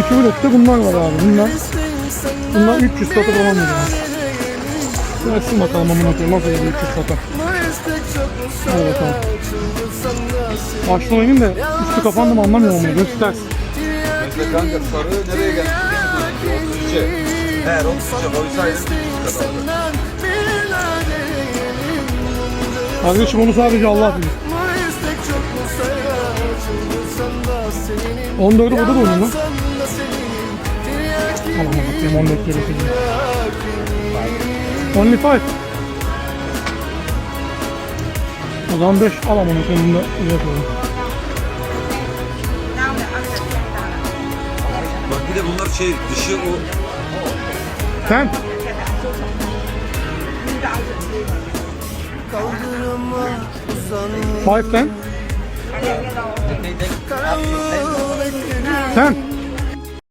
12 blokta bunlar var abi. Bunlar bunlar 300 sata falan veriyor. Gelsin bakalım amına koyayım nasıl geliyor 300 sata. Hadi bakalım. Başta oynayayım da üstü kapandı mı anlamıyorum onu. Göster. Mesela kanka sarı nereye geldi? 33'e. Eğer 33'e koysaydın kazandı. Kardeşim onu sadece Allah bilir. 14'ü burada da oynuyor mu? Aman bakayım 14 kere okuyayım. Only 5. O zaman 5 al amına koyayım bunu da iyi yapalım. Bak bir de bunlar şey dışı o Sen? Five ten. Sen?